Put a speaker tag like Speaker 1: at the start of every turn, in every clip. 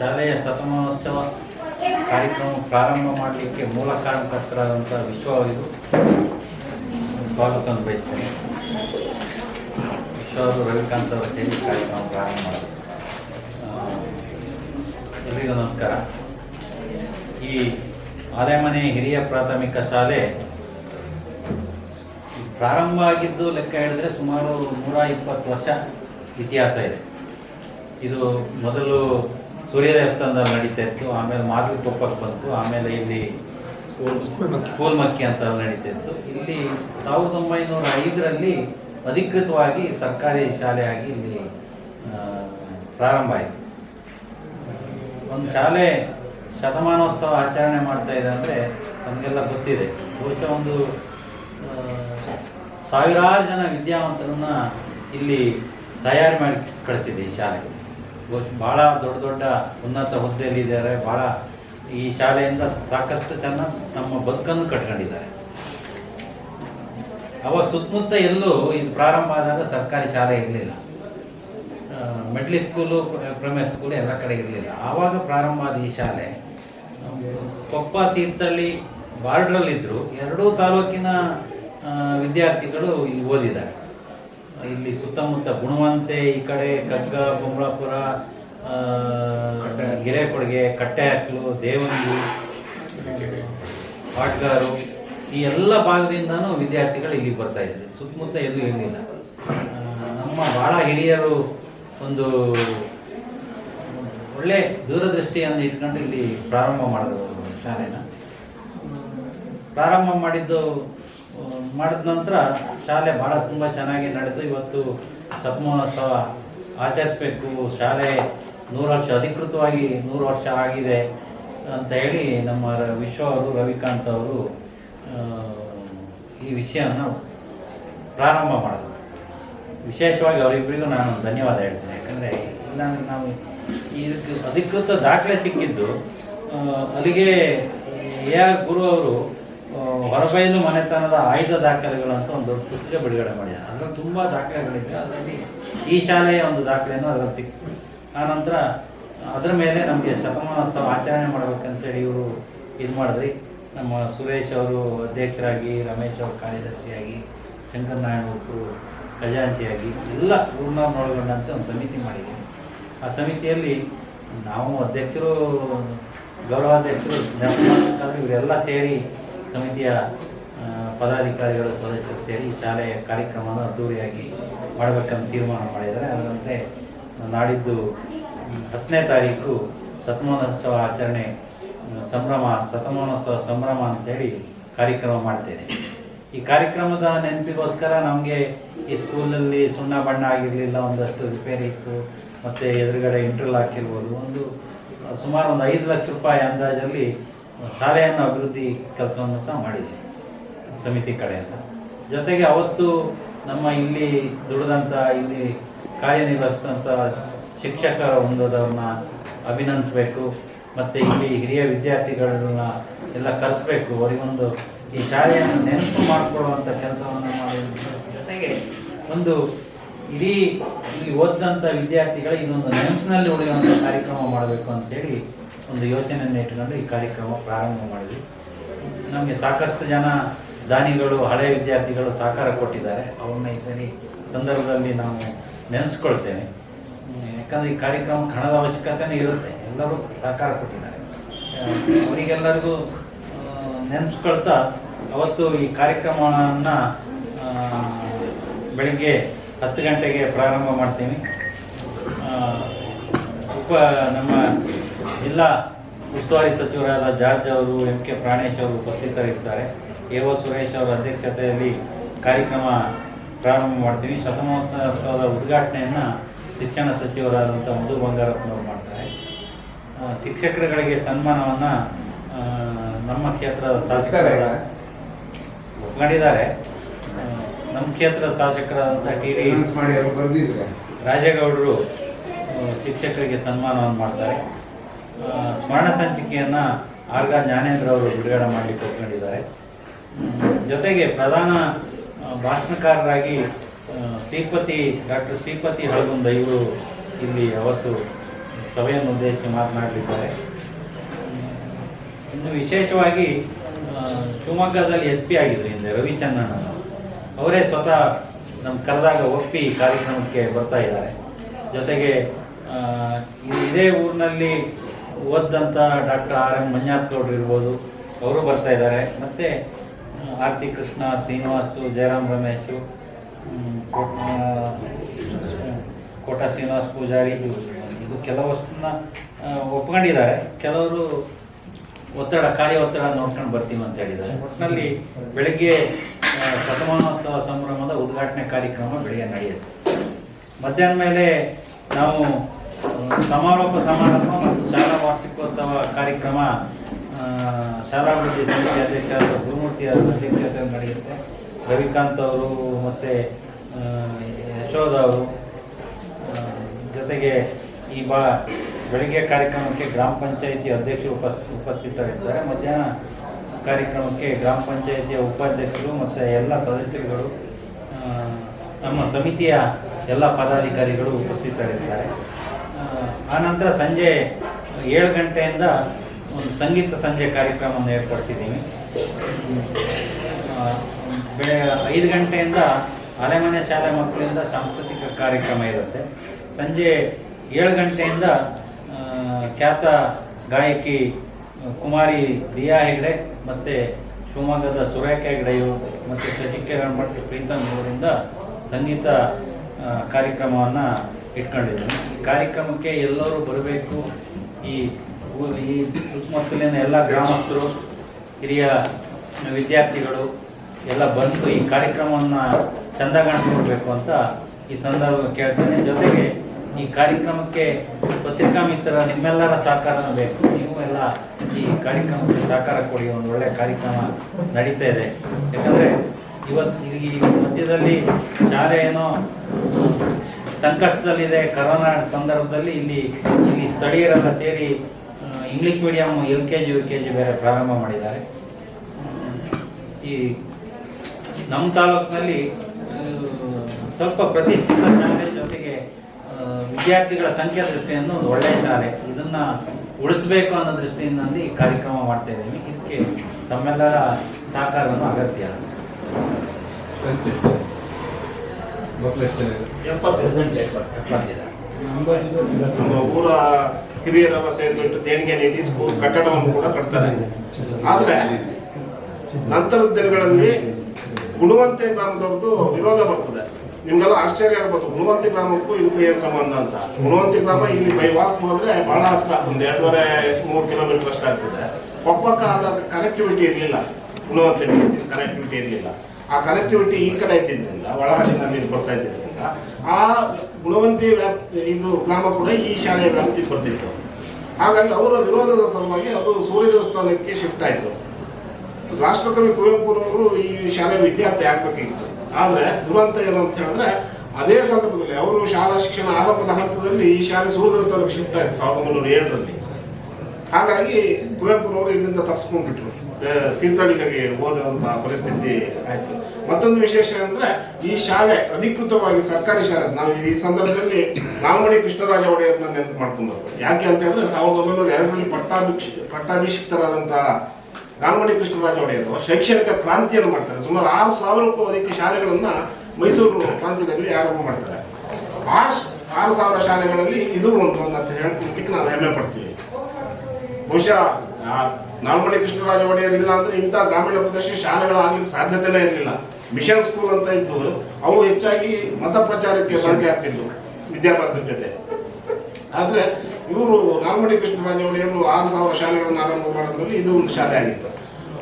Speaker 1: ಶಾಲೆಯ ಶತಮಾನೋತ್ಸವ ಕಾರ್ಯಕ್ರಮ ಪ್ರಾರಂಭ ಮಾಡಲಿಕ್ಕೆ ಮೂಲ ಕಾರಣಕರ್ತರಾದಂಥ ವಿಶ್ವ ಅವರಿಗೂ ಸ್ವಾಗತವನ್ನು ಬಯಸ್ತೇನೆ. ವಿಶ್ವ ಅವರು ರವಿಕಾಂತ್ ಅವರ ಸೇರಿ ಕಾರ್ಯಕ್ರಮ ಪ್ರಾರಂಭ ಮಾಡಿದ್ರು ನಮಸ್ಕಾರ. ಈ ಆಲೆಮನೆ ಹಿರಿಯ ಪ್ರಾಥಮಿಕ ಶಾಲೆ ಪ್ರಾರಂಭ ಆಗಿದ್ದು ಲೆಕ್ಕ ಹೇಳಿದ್ರೆ ಸುಮಾರು ನೂರ ಇಪ್ಪತ್ತು ವರ್ಷ ಇತಿಹಾಸ ಇದೆ. ಇದು ಮೊದಲು ಸೂರ್ಯ ದೇವಸ್ಥಾನದಲ್ಲಿ ನಡೀತಾ ಇತ್ತು ಆಮೇಲೆ ಮಾದಲಿಕೊಪ್ಪಕ್ಕೆ ಬಂತು ಆಮೇಲೆ ಇಲ್ಲಿ
Speaker 2: ಸ್ಕೂಲ್ ಸ್ಕೂಲ್
Speaker 1: ಮಕ್ಕಿ ಅಂತ ನಡೀತಾ ಇತ್ತು. ಇಲ್ಲಿ ಸಾವಿರದ ಒಂಬೈನೂರ ಐದರಲ್ಲಿ ಅಧಿಕೃತವಾಗಿ ಸರ್ಕಾರಿ ಶಾಲೆಯಾಗಿ ಇಲ್ಲಿ ಪ್ರಾರಂಭ ಆಯಿತು. ಒಂದು ಶಾಲೆ ಶತಮಾನೋತ್ಸವ ಆಚರಣೆ ಮಾಡ್ತಾ ಇದೆ ಅಂದರೆ ನಮಗೆಲ್ಲ ಗೊತ್ತಿದೆ. ಬಹುಶಃ ಒಂದು ಸಾವಿರಾರು ಜನ ವಿದ್ಯಾವಂತರನ್ನ ಇಲ್ಲಿ ತಯಾರು ಮಾಡಿ ಕಳಿಸಿದೆ ಈ ಶಾಲೆ ಬಹುಶಃ ಭಾಳ ದೊಡ್ಡ ದೊಡ್ಡ ಉನ್ನತ ಹುದ್ದೆಯಲ್ಲಿದ್ದಾರೆ. ಭಾಳ ಈ ಶಾಲೆಯಿಂದ ಸಾಕಷ್ಟು ಜನ ನಮ್ಮ ಬದುಕನ್ನು ಕಟ್ಕೊಂಡಿದ್ದಾರೆ. ಅವಾಗ ಸುತ್ತಮುತ್ತ ಎಲ್ಲೂ ಇದು ಪ್ರಾರಂಭ ಆದಾಗ ಸರ್ಕಾರಿ ಶಾಲೆ ಇರಲಿಲ್ಲ. ಮಿಡ್ಲಿ ಸ್ಕೂಲು ಪ್ರೈಮರಿ ಸ್ಕೂಲು ಎಲ್ಲ ಕಡೆ ಇರಲಿಲ್ಲ. ಆವಾಗ ಪ್ರಾರಂಭ ಆದ ಈ ಶಾಲೆ, ಕೊಪ್ಪ ತೀರ್ಥಹಳ್ಳಿ ಬಾರ್ಡ್ರಲ್ಲಿದ್ದರು ಎರಡೂ ತಾಲೂಕಿನ ವಿದ್ಯಾರ್ಥಿಗಳು ಇಲ್ಲಿ ಓದಿದ್ದಾರೆ. ಇಲ್ಲಿ ಸುತ್ತಮುತ್ತ ಗುಣವಂತೆ ಈ ಕಡೆ ಕಗ್ಗ ಬೊಮ್ಮಳಾಪುರ ಕೊಡುಗೆ ಕಟ್ಟೆ ಕಟ್ಟೆಹಕ್ಲು ದೇವಂಗಿ ಪಾಟ್ಗಾರು ಈ ಎಲ್ಲ ಭಾಗದಿಂದನೂ ವಿದ್ಯಾರ್ಥಿಗಳು ಇಲ್ಲಿ ಬರ್ತಾ ಇದ್ದಾರೆ. ಸುತ್ತಮುತ್ತ ಎಲ್ಲೂ ಇರಲಿಲ್ಲ. ನಮ್ಮ ಭಾಳ ಹಿರಿಯರು ಒಂದು ಒಳ್ಳೆ ದೂರದೃಷ್ಟಿಯನ್ನು ಇಟ್ಕೊಂಡು ಇಲ್ಲಿ ಪ್ರಾರಂಭ ಮಾಡಿದ್ರು ಶಾಲೆನ. ಪ್ರಾರಂಭ ಮಾಡಿದ್ದು ಮಾಡಿದ ನಂತರ ಶಾಲೆ ಭಾಳ ತುಂಬ ಚೆನ್ನಾಗಿ ನಡೆದು ಇವತ್ತು ಶತಮಾನೋತ್ಸವ ಆಚರಿಸ್ಬೇಕು. ಶಾಲೆ ನೂರು ವರ್ಷ, ಅಧಿಕೃತವಾಗಿ ನೂರು ವರ್ಷ ಆಗಿದೆ ಅಂತ ಹೇಳಿ ನಮ್ಮ ವಿಶ್ವ ಅವರು, ರವಿಕಾಂತ್ ಅವರು ಈ ವಿಷಯವನ್ನು ಪ್ರಾರಂಭ ಮಾಡಿದ್ರು. ವಿಶೇಷವಾಗಿ ಅವರಿಬ್ಬರಿಗೂ ನಾನು ಧನ್ಯವಾದ ಹೇಳ್ತೇನೆ. ಯಾಕಂದರೆ ಇಲ್ಲ ನಾವು ಇದಕ್ಕೆ ಅಧಿಕೃತ ದಾಖಲೆ ಸಿಕ್ಕಿದ್ದು ಅಲ್ಲಿಗೆ ಎ ಆರ್ ಗುರು ಅವರು ಹೊರಬಯಲು ಮನೆತನದ ಆಯ್ದ ದಾಖಲೆಗಳು ಅಂತ ಒಂದು ದೊಡ್ಡ ಪುಸ್ತಕ ಬಿಡುಗಡೆ ಮಾಡಿದೆ. ಅದರಲ್ಲಿ ತುಂಬ ದಾಖಲೆಗಳಿದೆ. ಅದರಲ್ಲಿ ಈ ಶಾಲೆಯ ಒಂದು ದಾಖಲೆಯನ್ನು ಅದರಲ್ಲಿ ಸಿಕ್ತು ಆನಂತರ ಅದರ ಮೇಲೆ ನಮಗೆ ಶತಮಾನೋತ್ಸವ ಆಚರಣೆ ಮಾಡಬೇಕಂತೇಳಿ ಇವರು ಇದು ಮಾಡಿದ್ರಿ. ನಮ್ಮ ಸುರೇಶ್ ಅವರು ಅಧ್ಯಕ್ಷರಾಗಿ, ರಮೇಶ್ ಅವರು ಕಾರ್ಯದರ್ಶಿಯಾಗಿ ಶಂಕರನಾರಾಯಣ ಅವರು ಖಜಾಂಚಿಯಾಗಿ ಎಲ್ಲ ಒಳಗೊಂಡಂತೆ ಒಂದು ಸಮಿತಿ ಮಾಡಿದ್ದೀವಿ ಆ ಸಮಿತಿಯಲ್ಲಿ ನಾವು ಅಧ್ಯಕ್ಷರು, ಗೌರವಾಧ್ಯಕ್ಷರು ಇವರೆಲ್ಲ ಸೇರಿ ಸಮಿತಿಯ ಪದಾಧಿಕಾರಿಗಳು ಸದಸ್ಯರು ಸೇರಿ ಶಾಲೆಯ ಕಾರ್ಯಕ್ರಮವನ್ನು ಅದ್ದೂರಿಯಾಗಿ ಮಾಡಬೇಕಂತ ತೀರ್ಮಾನ ಮಾಡಿದ್ದಾರೆ. ಅದರಂತೆ ನಾಡಿದ್ದು ಹತ್ತನೇ ತಾರೀಕು ಶತಮಾನೋತ್ಸವ ಆಚರಣೆ ಸಂಭ್ರಮ ಶತಮಾನೋತ್ಸವ ಸಂಭ್ರಮ ಅಂತೇಳಿ ಕಾರ್ಯಕ್ರಮ ಮಾಡ್ತೇನೆ. ಈ ಕಾರ್ಯಕ್ರಮದ ನೆನಪಿಗೋಸ್ಕರ ನಮಗೆ ಈ ಸ್ಕೂಲಲ್ಲಿ ಸುಣ್ಣ ಬಣ್ಣ ಆಗಿರಲಿಲ್ಲ, ಒಂದಷ್ಟು ರಿಪೇರಿ ಇತ್ತು. ಮತ್ತು ಎದುರುಗಡೆ ಇಂಟ್ರಲ್ ಹಾಕಿರ್ಬೋದು ಒಂದು, ಸುಮಾರು ಒಂದು ಐದು ಲಕ್ಷ ರೂಪಾಯಿ ಅಂದಾಜಲ್ಲಿ ಶಾಲೆಯನ್ನು ಅಭಿವೃದ್ಧಿ ಕೆಲಸವನ್ನು ಸಹ ಮಾಡಿದೆ, ಸಮಿತಿ ಕಡೆಯಿಂದ ಜೊತೆಗೆ ಅವತ್ತು ನಮ್ಮ ಇಲ್ಲಿ ದುಡಿದಂಥ, ಇಲ್ಲಿ ಕಾರ್ಯನಿರ್ವಹಿಸಿದಂಥ ಶಿಕ್ಷಕ ವೃಂದದವ್ರನ್ನ ಅಭಿನಂದಿಸಬೇಕು, ಮತ್ತು ಇಲ್ಲಿ ಹಿರಿಯ ವಿದ್ಯಾರ್ಥಿಗಳನ್ನ ಎಲ್ಲ ಕರೆಸ್ಬೇಕು. ಅವರಿಗೊಂದು ಈ ಶಾಲೆಯನ್ನು ನೆನಪು ಮಾಡಿಕೊಳ್ಳುವಂಥ ಕೆಲಸವನ್ನು ಮಾಡಿ ಜೊತೆಗೆ ಒಂದು ಇಡೀ ಇಲ್ಲಿ ಓದಿದಂಥ ವಿದ್ಯಾರ್ಥಿಗಳ ಇನ್ನೊಂದು ನೆನಪಿನಲ್ಲಿ ಉಳಿಯುವಂಥ ಕಾರ್ಯಕ್ರಮ ಮಾಡಬೇಕು ಅಂತೇಳಿ ಒಂದು ಯೋಚನೆಯನ್ನು ಇಟ್ಕೊಂಡು ಈ ಕಾರ್ಯಕ್ರಮ ಪ್ರಾರಂಭ ಮಾಡಿದ್ವಿ. ನಮಗೆ ಸಾಕಷ್ಟು ಜನ ದಾನಿಗಳು, ಹಳೆ ವಿದ್ಯಾರ್ಥಿಗಳು ಸಹಕಾರ ಕೊಟ್ಟಿದ್ದಾರೆ. ಅವ್ರನ್ನ ಈ ಸರಿ ಸಂದರ್ಭದಲ್ಲಿ ನಾವು ನೆನೆಸ್ಕೊಳ್ತೇವೆ ಯಾಕಂದರೆ ಈ ಕಾರ್ಯಕ್ರಮಕ್ಕೆ ಹಣದ ಅವಶ್ಯಕತೆನೇ ಇರುತ್ತೆ. ಎಲ್ಲರೂ ಸಹಕಾರ ಕೊಟ್ಟಿದ್ದಾರೆ. ಅವರಿಗೆಲ್ಲರಿಗೂ ನೆನೆಸ್ಕೊಳ್ತಾ ಅವತ್ತು ಈ ಕಾರ್ಯಕ್ರಮವನ್ನು ಬೆಳಿಗ್ಗೆ ಹತ್ತು ಗಂಟೆಗೆ ಪ್ರಾರಂಭ ಮಾಡ್ತೀನಿ. ಉಪ, ನಮ್ಮ ಜಿಲ್ಲಾ ಉಸ್ತುವಾರಿ ಸಚಿವರಾದ ಜಾರ್ಜ್ ಅವರು ಎಂ ಕೆ ಪ್ರಾಣೇಶ್ ಅವರು ಉಪಸ್ಥಿತರಿರ್ತಾರೆ ಎ ಒ ಸುರೇಶ್ ಅವರ ಅಧ್ಯಕ್ಷತೆಯಲ್ಲಿ ಕಾರ್ಯಕ್ರಮ ಪ್ರಾರಂಭ ಮಾಡ್ತೀವಿ. ಶತಮಾನೋತ್ಸವದ ಉದ್ಘಾಟನೆಯನ್ನು ಶಿಕ್ಷಣ ಸಚಿವರಾದಂಥ ಮಧು ಬಂಗಾರಪ್ಪನವರು ಮಾಡ್ತಾರೆ. ಶಿಕ್ಷಕರುಗಳಿಗೆ ಸನ್ಮಾನವನ್ನು ನಮ್ಮ ಕ್ಷೇತ್ರದ ಶಾಸಕರಾದ ಒಪ್ಕೊಂಡಿದ್ದಾರೆ. ನಮ್ಮ ಕ್ಷೇತ್ರದ ಶಾಸಕರಾದಂಥ ಟಿ ಡಿ ರಾಜೇಗೌಡರು ಶಿಕ್ಷಕರಿಗೆ ಸನ್ಮಾನವನ್ನು ಮಾಡ್ತಾರೆ. ಸ್ಮರಣ ಸಂಚಿಕೆಯನ್ನು ಆರ್ಗ ಜ್ಞಾನೇಂದ್ರ ಅವರು ಬಿಡುಗಡೆ ಮಾಡಲಿಕ್ಕೆ ಒಪ್ಕೊಂಡಿದ್ದಾರೆ ಜೊತೆಗೆ ಪ್ರಧಾನ ಭಾಷಣಕಾರರಾಗಿ ಶ್ರೀಪತಿ, ಡಾಕ್ಟರ್ ಶ್ರೀಪತಿ ಹಳಗುಂದ ಇವರು ಇಲ್ಲಿ ಅವತ್ತು ಸಭೆಯನ್ನು ಉದ್ದೇಶಿಸಿ ಮಾತನಾಡಲಿದ್ದಾರೆ. ಇನ್ನು ವಿಶೇಷವಾಗಿ ಶಿವಮೊಗ್ಗದಲ್ಲಿ ಎಸ್ ಪಿ ಆಗಿದ್ರು ಹಿಂದೆ ರವಿಚಂದ್ರನ್ ಅವರೇ ಸ್ವತಃ ನಮ್ಮ ಕರೆದಾಗ ಒಪ್ಪಿ ಕಾರ್ಯಕ್ರಮಕ್ಕೆ ಬರ್ತಾ ಇದ್ದಾರೆ. ಜೊತೆಗೆ ಇದೇ ಊರಿನಲ್ಲಿ ಓದಂಥ ಡಾಕ್ಟರ್ ಆರ್ ಎಂ ಮಂಜಾತ್ ಗೌಡ್ರು ಇರ್ಬೋದು, ಅವರು ಬರ್ತಾ ಇದ್ದಾರೆ. ಮತ್ತು ಆರ್ತಿ ಕೃಷ್ಣ, ಶ್ರೀನಿವಾಸು, ಜಯರಾಮ್ ರಮೇಶು ಕೋಟ ಶ್ರೀನಿವಾಸ್ ಪೂಜಾರಿ ಇದು ಕೆಲವಷ್ಟನ್ನ ಒಪ್ಕೊಂಡಿದ್ದಾರೆ. ಕೆಲವರು ಒತ್ತಡ ಕಾರ್ಯ ಒತ್ತಡ ನೋಡ್ಕೊಂಡು ಬರ್ತೀವಿ ಅಂತ ಹೇಳಿದ್ದಾರೆ. ಒಟ್ಟಿನಲ್ಲಿ ಬೆಳಗ್ಗೆ ಶತಮಾನೋತ್ಸವ ಸಂಭ್ರಮದ ಉದ್ಘಾಟನೆ ಕಾರ್ಯಕ್ರಮ ಬೆಳಗ್ಗೆ ನಡೆಯುತ್ತೆ. ಮಧ್ಯಾಹ್ನ ಮೇಲೆ ನಾವು ಸಮಾರೋಪ ಸಮಾರಂಭ ಮತ್ತು ಶಾಲಾ ವಾರ್ಷಿಕೋತ್ಸವ ಕಾರ್ಯಕ್ರಮ ಶಾಲಾಭಿವೃದ್ಧಿ ಸಮಿತಿ ಅಧ್ಯಕ್ಷರಾದ ಗುರುಮೂರ್ತಿ ಅವರ ಅಧ್ಯಕ್ಷತೆ ನಡೆಯುತ್ತೆ. ರವಿಕಾಂತ್ ಅವರು ಮತ್ತು ಯಶೋಧ ಅವರು ಜೊತೆಗೆ ಈ ಬಾ ಬೆಳಗ್ಗೆ ಕಾರ್ಯಕ್ರಮಕ್ಕೆ ಗ್ರಾಮ ಪಂಚಾಯಿತಿ ಅಧ್ಯಕ್ಷರು ಉಪಸ್ ಉಪಸ್ಥಿತರಿದ್ದಾರೆ. ಮಧ್ಯಾಹ್ನ ಕಾರ್ಯಕ್ರಮಕ್ಕೆ ಗ್ರಾಮ ಪಂಚಾಯಿತಿಯ ಉಪಾಧ್ಯಕ್ಷರು ಮತ್ತು ಎಲ್ಲ ಸದಸ್ಯರುಗಳು ನಮ್ಮ ಸಮಿತಿಯ ಎಲ್ಲ ಪದಾಧಿಕಾರಿಗಳು ಉಪಸ್ಥಿತರಿರ್ತಾರೆ ಆ, ಆನಂತರ ಸಂಜೆ ಏಳು ಗಂಟೆಯಿಂದ ಒಂದು ಸಂಗೀತ ಸಂಜೆ ಕಾರ್ಯಕ್ರಮವನ್ನು ಏರ್ಪಡಿಸಿದ್ದೀವಿ. ಆ, ಬೆಳೆ ಐದು ಗಂಟೆಯಿಂದ ಅಲೆಮನೆ ಶಾಲೆ ಮಕ್ಕಳಿಂದ ಸಾಂಸ್ಕೃತಿಕ ಕಾರ್ಯಕ್ರಮ ಇರುತ್ತೆ. ಸಂಜೆ ಏಳು ಗಂಟೆಯಿಂದ ಖ್ಯಾತ ಗಾಯಕಿ ಕುಮಾರಿ ದಿಯಾ ಹೆಗ್ಡೆ ಮತ್ತು ಶಿವಮೊಗ್ಗದ ಸುರೇಖ ಹೆಗ್ಡೆಯು ಮತ್ತು ಸಚಿಕೆ ಭಟ್ ಪ್ರೀತಮ್ ಅವರಿಂದ ಸಂಗೀತ ಕಾರ್ಯಕ್ರಮವನ್ನು ಇಟ್ಕೊಂಡಿದ್ದೀನಿ. ಈ ಕಾರ್ಯಕ್ರಮಕ್ಕೆ ಎಲ್ಲರೂ ಬರಬೇಕು. ಈ ಈ ಸುತ್ತಮುತ್ತಲಿನ ಎಲ್ಲ ಗ್ರಾಮಸ್ಥರು, ಹಿರಿಯ ವಿದ್ಯಾರ್ಥಿಗಳು ಎಲ್ಲ ಬಂದು ಈ ಕಾರ್ಯಕ್ರಮವನ್ನು ಚಂದಗಾಣಿಸ್ಕೊಳ್ಬೇಕು ಅಂತ ಈ ಸಂದರ್ಭ ಕೇಳ್ತೇನೆ. ಜೊತೆಗೆ ಈ ಕಾರ್ಯಕ್ರಮಕ್ಕೆ ಪತ್ರಿಕಾ ಮಿತ್ರ ನಿಮ್ಮೆಲ್ಲರ ಸಹಕಾರನೂ ಬೇಕು. ನೀವು ಎಲ್ಲ ಈ ಕಾರ್ಯಕ್ರಮಕ್ಕೆ ಸಹಕಾರ ಕೊಡಿ. ಒಂದು ಒಳ್ಳೆಯ ಕಾರ್ಯಕ್ರಮ ನಡೀತಾ ಇದೆ. ಯಾಕಂದರೆ ಇವತ್ತು ಈ ಮಧ್ಯದಲ್ಲಿ ಶಾಲೆ ಏನೋ ಸಂಕಷ್ಟದಲ್ಲಿದೆ ಕರೋನಾ ಸಂದರ್ಭದಲ್ಲಿ ಇಲ್ಲಿ ಇಲ್ಲಿ ಸ್ಥಳೀಯರೆಲ್ಲ ಸೇರಿ English medium L K G U K G ಬೇರೆ ಪ್ರಾರಂಭ ಮಾಡಿದ್ದಾರೆ. ಈ ನಮ್ಮ ತಾಲೂಕಿನಲ್ಲಿ ಸ್ವಲ್ಪ ಪ್ರತಿಷ್ಠಿತ ಶಾಲೆ ಜೊತೆಗೆ ವಿದ್ಯಾರ್ಥಿಗಳ ಸಂಖ್ಯೆ ದೃಷ್ಟಿಯನ್ನು ಒಂದು ಒಳ್ಳೆಯ ಶಾಲೆ, ಇದನ್ನ ಉಳಿಸ್ಬೇಕು ಅನ್ನೋ ದೃಷ್ಟಿಯಿಂದ ಈ ಕಾರ್ಯಕ್ರಮ ಮಾಡ್ತಾ ಇದ್ದೀನಿ ಇದಕ್ಕೆ ತಮ್ಮೆಲ್ಲರ ಸಹಕಾರವನ್ನು ಅಗತ್ಯ.
Speaker 2: ಮಕ್ಕಳು ಎಷ್ಟು ಜನ ಇದ್ದಾರೆ?
Speaker 1: ಎಪ್ಪತ್ತಿದೆ
Speaker 3: ನಮ್ಮ ಊರ ಹಿರಿಯರೆಲ್ಲ ಸೇರಿಬಿಟ್ಟು ದೇಣಿಗೆ ನೀಡಿ ಸ್ಕೂಲ್ ಕಟ್ಟಡವನ್ನು ಕೂಡ ಕಟ್ತಾರೆ. ಆದ್ರೆ ನಂತರದ ದಿನಗಳಲ್ಲಿ ಗುಣವಂತೆ ಗ್ರಾಮದವ್ರದ್ದು ವಿರೋಧ ಬರ್ತದೆ. ನಿಮ್ಗೆಲ್ಲ ಆಶ್ಚರ್ಯ ಆಗ್ಬೋದು. ಗುಣವಂತಿ ಗ್ರಾಮಕ್ಕೂ ಇದಕ್ಕೂ ಏನು ಸಂಬಂಧ ಅಂತ. ಗುಣವಂತಿ ಗ್ರಾಮ ಇಲ್ಲಿ ಬೈ ವಾಕ್ ಹೋದ್ರೆ ಬಹಳ ಹತ್ರ ಒಂದು ಎರಡೂವರೆ ಮೂರು ಕಿಲೋಮೀಟರ್ ಅಷ್ಟು ಆಗ್ತದೆ. ಕೊಪ್ಪಕ್ಕೆ ಆದ ಕನೆಕ್ಟಿವಿಟಿ ಇರಲಿಲ್ಲ. ಗುಣವಂತಿ ಕನೆಕ್ಟಿವಿಟಿ ಇರಲಿಲ್ಲ. ಆ ಕನೆಕ್ಟಿವಿಟಿ ಈ ಕಡೆ ಇದ್ದಿದ್ದರಿಂದ ಒಳಹರಿನಲ್ಲಿ ಬರ್ತಾ ಇದ್ದಿದ್ದರಿಂದ, ಆ ಗುಣವಂತಿ ವ್ಯಾಪ್ತಿ, ಇದು ಗ್ರಾಮ ಕೂಡ ಈ ಶಾಲೆಯ ವ್ಯಾಪ್ತಿಗೆ ಬರ್ತಿತ್ತು. ಹಾಗಾಗಿ ಅವರ ವಿರೋಧದ ಸಲುವಾಗಿ ಅದು ಸೂರ್ಯ ದೇವಸ್ಥಾನಕ್ಕೆ ಶಿಫ್ಟ್ ಆಯಿತು. ರಾಷ್ಟ್ರಕವಿ ಕುವೆಂಪುರವರು ಈ ಶಾಲೆಯ ವಿದ್ಯಾರ್ಥಿ ಆಗಬೇಕಿತ್ತು. ಆದರೆ ದುರಂತ ಏನು ಅಂತ ಹೇಳಿದ್ರೆ, ಅದೇ ಸಂದರ್ಭದಲ್ಲಿ ಅವರು ಶಾಲಾ ಶಿಕ್ಷಣ ಆರಂಭದ ಹಂತದಲ್ಲಿ ಈ ಶಾಲೆ ಸೂರ್ಯ ದೇವಸ್ಥಾನಕ್ಕೆ ಶಿಫ್ಟ್ ಆಯಿತು, ಸಾವಿರದ ಒಂಬೈನೂರ ಏಳರಲ್ಲಿ. ಹಾಗಾಗಿ ಕುವೆಂಪುರವರು ಇಲ್ಲಿಂದ ತಪ್ಪಿಸ್ಕೊಂಡ್ಬಿಟ್ರು ತೀರ್ಥಹಳ್ಳಿಗೆ ಓದುವಂತ ಪರಿಸ್ಥಿತಿ ಆಯ್ತು. ಮತ್ತೊಂದು ವಿಶೇಷ ಅಂದ್ರೆ ಈ ಶಾಲೆ ಅಧಿಕೃತವಾಗಿ ಸರ್ಕಾರಿ ಶಾಲೆ, ನಾವು ಈ ಸಂದರ್ಭದಲ್ಲಿ ನಾಲ್ಮಡಿ ಕೃಷ್ಣರಾಜ ಒಡೆಯರ್ನ ನೆನಪು ಮಾಡ್ಕೊಂಡು ಯಾಕೆ ಅಂತ ಹೇಳಿದ್ರೆ ಸಾವಿರದ ಒಂಬೈನೂರ ಎರಡರಲ್ಲಿ ಪಟ್ಟಾಭಿಕ್ಷ ಪಟ್ಟಾಭಿಷಿಕ್ತರಾದಂಥ ನಾಲ್ಮಡಿ ಕೃಷ್ಣರಾಜ ಒಡೆಯರು ಶೈಕ್ಷಣಿಕ ಕ್ರಾಂತಿಯನ್ನು ಮಾಡ್ತಾರೆ. ಸುಮಾರು ಆರು ಸಾವಿರಕ್ಕೂ ಅಧಿಕ ಶಾಲೆಗಳನ್ನ ಮೈಸೂರು ಪ್ರಾಂತ್ಯದಲ್ಲಿ ಆರಂಭ ಮಾಡ್ತಾರೆ. ಆ ಆರು ಸಾವಿರ ಶಾಲೆಗಳಲ್ಲಿ ಇದು ಒಂದು ಅಂತ ಹೇಳ್ಕೊಳ್ಲಿಕ್ಕೆ ನಾವು ಹೆಮ್ಮೆ ಪಡ್ತೀವಿ. ಬಹುಶಃ ನಾಲ್ಮಡಿ ಕೃಷ್ಣರಾಜ ಒಡೆಯರ್ ಇಲ್ಲ ಅಂದ್ರೆ ಇಂಥ ಗ್ರಾಮೀಣ ಪ್ರದೇಶ ಶಾಲೆಗಳಾಗ್ಲಿಕ್ಕೆ ಸಾಧ್ಯತೆನೇ ಇರಲಿಲ್ಲ. ಮಿಷನ್ ಸ್ಕೂಲ್ ಅಂತ ಇದ್ದು ಅವು ಹೆಚ್ಚಾಗಿ ಮತ ಪ್ರಚಾರಕ್ಕೆ ಬಳಕೆ ಆಗ್ತಿದ್ವು, ವಿದ್ಯಾಭ್ಯಾಸದ ಜೊತೆ. ಆದ್ರೆ ಇವರು ನಾಲ್ಮಡಿ ಕೃಷ್ಣರಾಜ ಒಡೆಯರು ಆರು ಸಾವಿರ ಶಾಲೆಗಳನ್ನು ಆರಂಭ ಮಾಡೋದ್ರಲ್ಲಿ ಇದು ಒಂದು ಶಾಲೆ ಆಗಿತ್ತು.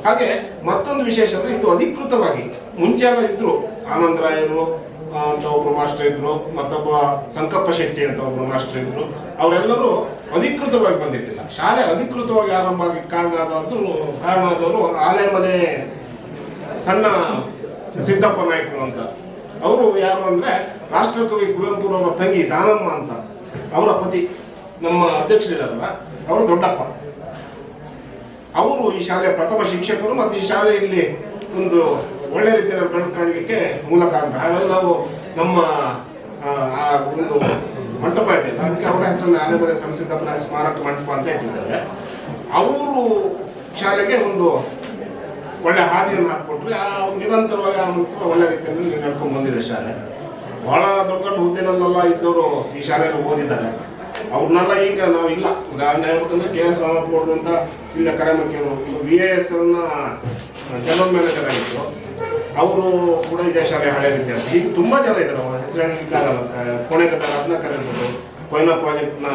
Speaker 3: ಹಾಗೆ ಮತ್ತೊಂದು ವಿಶೇಷ ಅಂದ್ರೆ ಇದು ಅಧಿಕೃತವಾಗಿ ಮುಂಚೆ ಇದ್ರು ಆನಂದರಾಯರು ಅಂತ ಒಬ್ರು ಮಾಸ್ಟರ್ ಇದ್ರು, ಮತ್ತೊಬ್ಬ ಸಂಕಪ್ಪ ಶೆಟ್ಟಿ ಅಂತ ಒಬ್ರು ಮಾಸ್ಟರ್ ಇದ್ರು. ಅವರೆಲ್ಲರೂ ಅಧಿಕೃತವಾಗಿ ಬಂದಿರಲಿಲ್ಲ. ಶಾಲೆ ಅಧಿಕೃತವಾಗಿ ಆರಂಭ ಆಗಿ ಕಾರಣ ಆದವರು ಕಾರಣ ಆದವರು ಆಲೆ ಮನೆ ಸಣ್ಣ ಸಿದ್ದಪ್ಪ ನಾಯಕರು ಅಂತ. ಅವರು ಯಾರು ಅಂದ್ರೆ ರಾಷ್ಟ್ರಕವಿ ಕುವೆಂಪುರವರ ತಂಗಿ ದಾನಮ್ಮ ಅಂತ. ಅವರ ಪತಿ, ನಮ್ಮ ಅಧ್ಯಕ್ಷರಿದಾರಲ್ಲ, ಅವರು ದೊಡ್ಡಪ್ಪ. ಅವರು ಈ ಶಾಲೆಯ ಪ್ರಥಮ ಶಿಕ್ಷಕರು ಮತ್ತು ಈ ಶಾಲೆಯಲ್ಲಿ ಒಂದು ಒಳ್ಳೆ ರೀತಿಯಲ್ಲಿ ಕಣ್ಣು ಕಾಣಲಿಕ್ಕೆ ಮೂಲ ಕಾರಣ. ಹಾಗಾಗಿ ನಾವು ನಮ್ಮ ಆ, ಒಂದು ಮಂಟಪ ಇದೆ. ಅದಕ್ಕೆ ಅವರ ಹೆಸರನ್ನು ಆನೆಮನೆ ಸಲ್ಲಿಸಿದ್ದಪ್ಪನ ಸ್ಮಾರಕ ಮಂಟಪ ಅಂತ ಇಟ್ಟಿದ್ದಾರೆ. ಅವರು ಶಾಲೆಗೆ ಒಂದು ಒಳ್ಳೆ ಹಾದಿಯನ್ನು ಹಾಕ್ಕೊಟ್ರೆ. ಆ ನಿರಂತರವಾಗಿ ಆ ಮಂಟಪ ಒಳ್ಳೆ ರೀತಿಯಲ್ಲಿ ನಡ್ಕೊಂಡು ಬಂದಿದೆ ಶಾಲೆ. ಬಹಳ ದೊಡ್ಡ ದೊಡ್ಡ ಹುದ್ದೆನಲ್ಲೆಲ್ಲ ಇದ್ದವರು ಈ ಶಾಲೆಯಲ್ಲಿ ಓದಿದ್ದಾರೆ. ಅವ್ರನ್ನೆಲ್ಲ ಈಗ ನಾವು ಇಲ್ಲ ಉದಾಹರಣೆ ಹೇಳ್ಬೇಕಂದ್ರೆ ಕೆ ಎಸ್ ರಾಮಪ್ಪ ಅಂತ ಇಲ್ಲ ಕಡೆಮಕ್ಕಿರು. ವಿ ಎ ಎಸ್ ಅನ್ನ ಜನರಲ್ ಮ್ಯಾನೇಜರ್ ಆಗಿದ್ರು ಅವರು ಕೂಡ ಇದೇ ಶಾಲೆ ಹಳೆ ವಿದ್ಯಾರ್ಥಿ. ಈಗ ತುಂಬಾ ಜನ ಇದ್ದಾರೆ. ಅವರ ಹೆಸರು ಹೇಳಲಿಕ್ಕಾಗಲ್ಲ ಕೊನೆಗದ ರತ್ನಾಕರ್ ಇರ್ಬೋದು ಕೊಯ್ನಾ ಪ್ರಾಜೆಕ್ಟ್ನ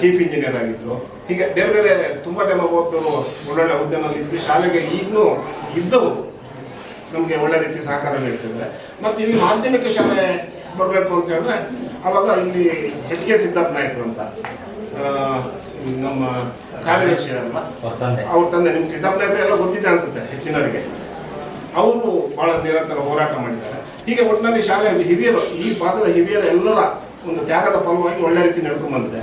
Speaker 3: ಚೀಫ್ ಇಂಜಿನಿಯರ್ ಆಗಿದ್ರು. ಹೀಗೆ ಬೇರೆ ಬೇರೆ ತುಂಬಾ ಜನ ಓದೋರು ಒಳ್ಳೊಳ್ಳೆ ಹುದ್ದೆನಲ್ಲಿ ಇದ್ದು ಶಾಲೆಗೆ ಈಗಲೂ ಇದ್ದವು. ನಮಗೆ ಒಳ್ಳೆ ರೀತಿ ಸಹಕಾರ ನೀಡ್ತಿದ್ದಾರೆ. ಮತ್ತು ಇಲ್ಲಿ ಮಾಧ್ಯಮಿಕ ಶಾಲೆ ಬರಬೇಕು ಅಂತ ಹೇಳಿದ್ರೆ ಅವಾಗ ಇಲ್ಲಿ ಎಚ್ ಕೆ ಸಿದ್ದಪ್ಪ ನಾಯ್ಕರು ಅಂತ ನಮ್ಮ ಕಾರ್ಯದರ್ಶಿ ಅಲ್ವಾ
Speaker 1: ಅವ್ರ ತಂದೆ.
Speaker 3: ಅವ್ರ ತಂದೆ. ನಿಮ್ಗೆ ಸಿದ್ದಪ್ಪ ನಾಯ್ಕರು ಎಲ್ಲ ಗೊತ್ತಿದೆ ಅನ್ಸುತ್ತೆ ಹೆಚ್ಚಿನವರಿಗೆ. ಅವರು ಬಹಳ ನಿರಂತರ ಹೋರಾಟ ಮಾಡಿದ್ದಾರೆ. ಹೀಗೆ ಒಟ್ಟಿನಲ್ಲಿ ಶಾಲೆ ಹಿರಿಯರು, ಈ ಭಾಗದ ಹಿರಿಯರ ಎಲ್ಲರ ಒಂದು ತ್ಯಾಗದ ಫಲವಾಗಿ ಒಳ್ಳೆ ರೀತಿ ನಡ್ಕೊಂಡು ಬಂದಿದೆ.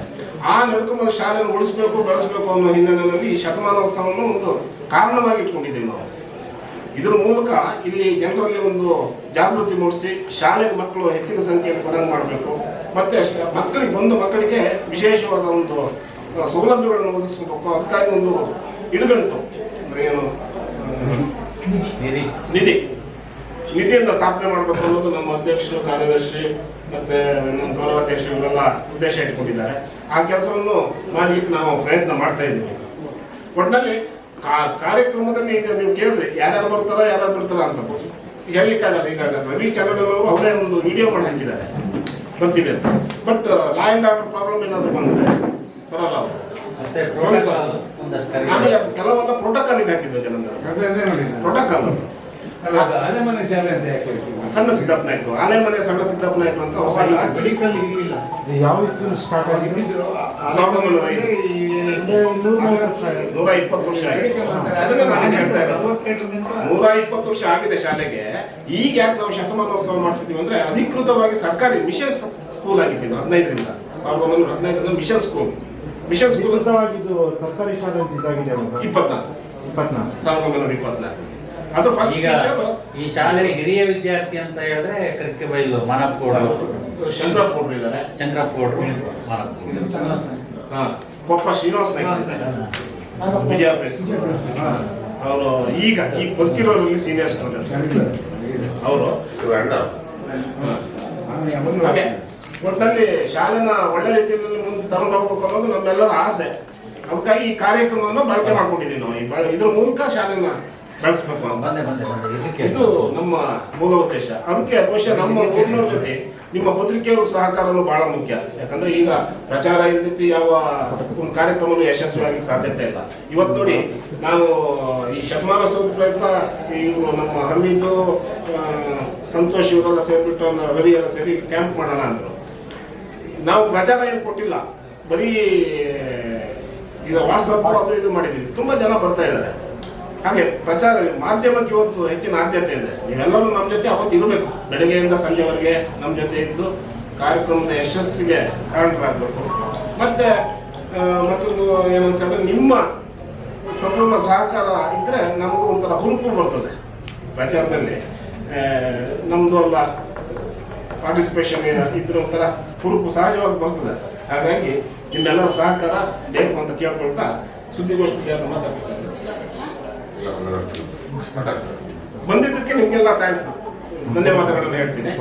Speaker 3: ಆ ನಡ್ಕೊಂಡು ಬಂದ ಶಾಲೆಯನ್ನು ಉಳಿಸಬೇಕು, ಬೆಳೆಸಬೇಕು ಅನ್ನೋ ಹಿನ್ನೆಲೆಯಲ್ಲಿ ಈ ಶತಮಾನೋತ್ಸವವನ್ನು ಒಂದು ಕಾರಣವಾಗಿ ಇಟ್ಕೊಂಡಿದ್ದೀವಿ ನಾವು. ಇದರ ಮೂಲಕ ಇಲ್ಲಿ ಜನರಲ್ಲಿ ಒಂದು ಜಾಗೃತಿ ಮೂಡಿಸಿ ಶಾಲೆಗೆ ಮಕ್ಕಳು ಹೆಚ್ಚಿನ ಸಂಖ್ಯೆಯಲ್ಲಿ ಬರಂಗ್ ಮಾಡಬೇಕು, ಮತ್ತೆ ಮಕ್ಕಳಿಗೆ, ಬಂದ ಮಕ್ಕಳಿಗೆ ವಿಶೇಷವಾದ ಒಂದು ಸೌಲಭ್ಯಗಳನ್ನು ಒದಗಿಸಬೇಕು ಅದಕ್ಕಾಗಿ ಒಂದು ಇಡುಗಂಟು. ಅಂದ್ರೆ ಏನು?
Speaker 1: ನಿಧಿ.
Speaker 3: ನಿಧಿ. ನಿಧಿಯಿಂದ ಸ್ಥಾಪನೆ ಮಾಡಬೇಕು ಅನ್ನೋದು ನಮ್ಮ ಅಧ್ಯಕ್ಷರು ಕಾರ್ಯದರ್ಶಿ ಮತ್ತೆ ನಮ್ಮ ಗೌರವಾಧ್ಯಕ್ಷರು ಇವರೆಲ್ಲ ಉದ್ದೇಶ ಇಟ್ಕೊಂಡಿದ್ದಾರೆ. ಆ ಕೆಲಸವನ್ನು ಮಾಡಲಿಕ್ಕೆ ನಾವು ಪ್ರಯತ್ನ ಮಾಡ್ತಾ ಇದ್ದೀವಿ. ಒಟ್ಟಿನಲ್ಲಿ ಕಾರ್ಯಕ್ರಮದಲ್ಲಿ ಈಗ ನೀವು ಕೇಳಿದ್ರೆ ಯಾರ್ಯಾರು ಬರ್ತಾರ ಯಾರ್ಯಾರು ಬಿಡ್ತಾರ ಅಂತ ಹೇಳಲಿಕ್ಕಾಗಲ್ಲ ಈಗ ರವಿ ಚಾನಲ್ ಅವರು ಅವರೇ ಒಂದು ವಿಡಿಯೋ ಮಾಡಿ ಹಾಕಿದ್ದಾರೆ. ಬರ್ತೀವಿ ಅಂತ. But law and order problem ಏನಾದರೂ ಬಂದ್ರೆ ಬರಲ್ಲ ಅವರು.
Speaker 1: ಪ್ರೋಟೋಕಾಲ್
Speaker 3: ಆಮೇಲೆ ಕೆಲವೆಲ್ಲ ಪ್ರೋಟೋಕಾಲಿಗೆ ಹಾಕಿದ್ವಿ
Speaker 2: ಅದೇ
Speaker 3: ಪ್ರೋಟೋಕಾಲ್ ಅದು
Speaker 2: ಶಾಲೆ ಅಂತ ಯಾಕೆ?
Speaker 3: ಸಣ್ಣ ಸಿದ್ದಪ್ಪ ನಾಯ್ಕು ಆನೆ ಮನೆ ಸಣ್ಣ ಸಿದ್ದಪ್ಪ ನಾಯ್ಕು ಅಂತ ಹೊಸ
Speaker 4: ಯಾವ ಇಸ್ವಿ ಸ್ಟಾರ್ಟ್ ಆಗಿದೆ
Speaker 3: ಸಾವಿರದ ಒಂಬೈನೂರ ಐದು
Speaker 4: ನೂರ
Speaker 3: ಇಪ್ಪತ್ತು ವರ್ಷ ಆಗಿದೆ. ಅದನ್ನ ನಾನು ಹೇಳ್ತಾ ಇರೋದು. ನೂರ ಇಪ್ಪತ್ತು ವರ್ಷ ಆಗಿದೆ ಶಾಲೆಗೆ. ಈಗ ಯಾಕೆ ನಾವು ಶತಮಾನೋತ್ಸವ ಮಾಡ್ತಿದ್ದೀವಿ ಅಂದ್ರೆ ಅಧಿಕೃತವಾಗಿ ಸರ್ಕಾರಿ ಮಿಷನ್ ಸ್ಕೂಲ್ ಆಗಿತ್ತು ಹದಿನೈದರಿಂದ. ಸಾವಿರದ ಒಂಬೈನೂರ ಹದಿನೈದರಿಂದ ಮಿಷನ್ ಸ್ಕೂಲ್. ಮಿಷನ್ ಸ್ಕೂಲ್
Speaker 4: ವಿರುದ್ಧವಾಗಿದ್ದು ಸರ್ಕಾರಿ ಶಾಲೆ ಇದ್ದಾಗಿದೆ ಇದಾಗಿದೆ ಅವಾಗ.
Speaker 3: ಇಪ್ಪತ್ನಾಲ್ಕು.
Speaker 4: ಇಪ್ಪತ್ನಾಲ್ಕು.
Speaker 3: ಸಾವಿರದ ಒಂಬೈನೂರ ಇಪ್ಪತ್ನಾಲ್ಕು. ಅದು ಫಸ್ಟ್
Speaker 1: ಈಗ
Speaker 3: ಟೀಚರ್
Speaker 1: ಈ ಶಾಲೆ ಹಿರಿಯ ವಿದ್ಯಾರ್ಥಿ ಅಂತ ಹೇಳಿದ್ರೆ ಅವರು.
Speaker 3: ಶಂಕರಪ್ಪ ಕೊಡ್ರು ಇದ್ದಾರೆ.
Speaker 1: ಶಂಕರಪ್ಪ ಗೌಡ್ರು ಮಾನಪ್ಪ.
Speaker 3: ಹಾ ಕೊಪ್ಪ ಶ್ರೀನಿವಾಸ ನಾಯ್ಕ ಇದ್ದಾರೆ. ಅವರು ಈಗ ಈಗ ಬದುಕಿರೋರಲ್ಲಿ ಸೀನಿಯರ್ ಸ್ಟೂಡೆಂಟ್ಸ್ ಅವರು. ಹಾಗೆ ಒಟ್ಟಿನಲ್ಲಿ ಶಾಲೆನ ಒಳ್ಳೆ ರೀತಿಯಲ್ಲಿ ಮುಂದೆ ತಗೊಂಡು ಹೋಗ್ಬೇಕು ಅನ್ನೋದು ನಮ್ಮೆಲ್ಲರ ಆಸೆ. ಅದಕ್ಕಾಗಿ ಈ ಕಾರ್ಯಕ್ರಮವನ್ನು ಬಳಕೆ ಮಾಡ್ಕೊಂಡಿದ್ದೀವಿ ನಾವು ಇದ್ರ ಮೂಲಕ ಶಾಲೆನ ಬೆಳೆಸ್ಬೇಕು ಅಂತ. ಇದು ನಮ್ಮ ಮೂಲ ಉದ್ದೇಶ. ಅದಕ್ಕೆ ಬಹುಶಃ ನಮ್ಮ ಊರಿನವ್ರ ಜೊತೆ ನಿಮ್ಮ ಪತ್ರಿಕೆಯವರು ಸಹಕಾರವೂ ಬಹಳ ಮುಖ್ಯ. ಯಾಕಂದ್ರೆ ಈಗ ಪ್ರಚಾರ ಇಲ್ದಿತ್ತು ಯಾವ ಒಂದು ಯಶಸ್ವಿ ಯಶಸ್ವಿಯಾಗಿ ಸಾಧ್ಯತೆ ಇಲ್ಲ. ಇವತ್ತು ನೋಡಿ ನಾವು ಈ ಶತಮಾನೋತ್ಸವದ ಪ್ರಯತ್ನ ಇವರು ನಮ್ಮ ಹಮೀದು ಸಂತೋಷ್ ಇವರೆಲ್ಲ ಸೇರಿಬಿಟ್ಟು ರವಿ ಎಲ್ಲ ಸೇರಿ ಕ್ಯಾಂಪ್ ಮಾಡೋಣ ಅಂದ್ರು. ನಾವು ಪ್ರಚಾರ ಏನು ಕೊಟ್ಟಿಲ್ಲ. ಬರೀ ಇದು ವಾಟ್ಸಪ್ ಅದು ಇದು ಮಾಡಿದ್ದೀವಿ. ತುಂಬ ಜನ ಬರ್ತಾ ಇದ್ದಾರೆ. ಹಾಗೆ ಪ್ರಚಾರ ಮಾಧ್ಯಮಕ್ಕೆ ಇವತ್ತು ಹೆಚ್ಚಿನ ಆದ್ಯತೆ ಇದೆ. ನೀವೆಲ್ಲರೂ ನಮ್ಮ ಜೊತೆ ಅವತ್ತು ಇರಬೇಕು. ಬೆಳಗ್ಗೆಯಿಂದ ಸಂಜೆವರೆಗೆ ನಮ್ಮ ಜೊತೆ ಇದ್ದು ಕಾರ್ಯಕ್ರಮದ ಯಶಸ್ಸಿಗೆ ಕಾರಣರಾಗಬೇಕು. ಮತ್ತೆ ಮತ್ತೊಂದು ಏನಂತಂದ್ರೆ ನಿಮ್ಮ ಸಂಪೂರ್ಣ ಸಹಕಾರ ಇದ್ರೆ ನಮಗೂ ಒಂಥರ ಹುರುಪು ಬರ್ತದೆ ಪ್ರಚಾರದಲ್ಲಿ. ನಮ್ಮದು ನಮ್ದು ಅಲ್ಲ. ಪಾರ್ಟಿಸಿಪೇಷನ್ ಇದ್ರ ಒಂಥರ ಹುರುಪು ಸಹಜವಾಗಿ ಬರ್ತದೆ. ಹಾಗಾಗಿ ನಿಮ್ಮೆಲ್ಲರ ಸಹಕಾರ ಬೇಕು ಅಂತ ಕೇಳ್ಕೊಳ್ತಾ ಸುದ್ದಿಗೋಷ್ಠಿಗೆ ಮಾತಾಡ್ತಾರೆ ಬಂದಿದ್ದಕ್ಕೆ ನಿಮಗೆಲ್ಲ ಥ್ಯಾಂಕ್ಸ್ ಧನ್ಯವಾದಗಳನ್ನು ಹೇಳ್ತೀನಿ.